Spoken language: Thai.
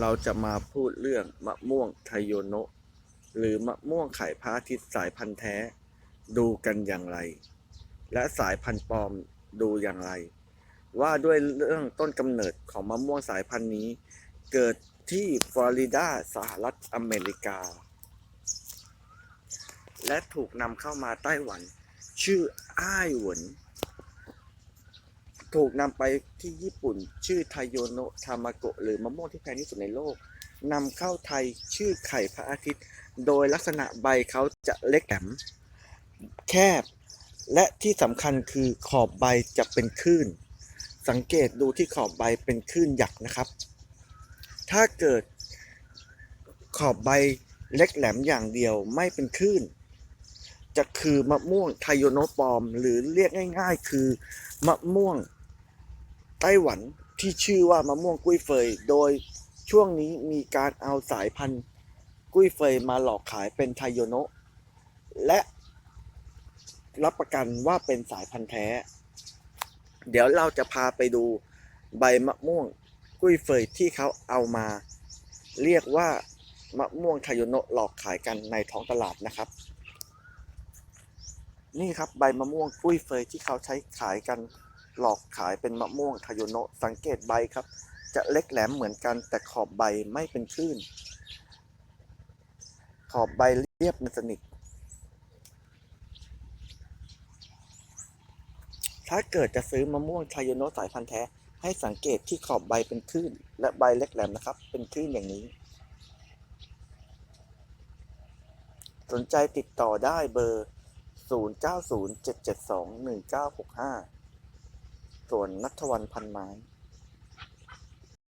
เราจะมาพูดเรื่องมะม่วงไทโยโนะหรือมะม่วงไข่พระอาทิตย์สายพันธุ์แท้ ดูกันอย่างไร และสายพันธุ์ปลอมดูอย่างไร ว่าด้วยเรื่องต้นกำเนิดของมะม่วงสายพันธุ์นี้ เกิดที่ฟลอริดาสหรัฐอเมริกา และถูกนำเข้ามาไต้หวัน ชื่ออ้ายหวน ถูกนำไปที่ญี่ปุ่น ชื่อไทโยโนะทามาโกะหรือมะม่วงที่แพงที่สุดในโลกนำเข้าไทยชื่อไข่พระอาทิตย์ โดยลักษณะใบเขาจะเล็กแหลมแคบ และที่สำคัญคือขอบใบจะเป็นคลื่น สังเกตดูที่ขอบใบเป็นคลื่นหยักนะครับ ถ้าเกิดขอบใบเล็กแหลมอย่างเดียวไม่เป็นคลื่น จะคือมะม่วงไทโยโนปลอม หรือเรียกง่าย ๆ คือมะม่วง ไต้หวันที่ชื่อว่ามะม่วงกุ้ยเฟย โดยช่วงนี้มีการเอาสายพันธุ์กุ้ยเฟยมาหลอกขายเป็นไทโยโนะและรับประกันว่าเป็นสายพันธุ์แท้ เดี๋ยวเราจะพาไปดูใบมะม่วงกุ้ยเฟยที่เขาเอามา เรียกว่ามะม่วงไทโยโนะหลอกขายกันในท้องตลาดนะครับ นี่ครับใบมะม่วงกุ้ยเฟยที่เขาใช้ขายกัน หลอกขายเป็นมะม่วงไทโยโนะสังเกตใบครับ จะเล็กแหลมเหมือนกันแต่ขอบใบไม่เป็นคลื่น ขอบใบเรียบสนิทถ้าเกิดจะซื้อมะม่วงไทโยโนะสายพันธุ์แท้ ให้สังเกตที่ขอบใบเป็นคลื่น และใบเล็กแหลมนะครับ เป็นคลื่นอย่างนี้ สนใจติดต่อได้เบอร์ 0907721965 ส่วนนัทวันพันไม้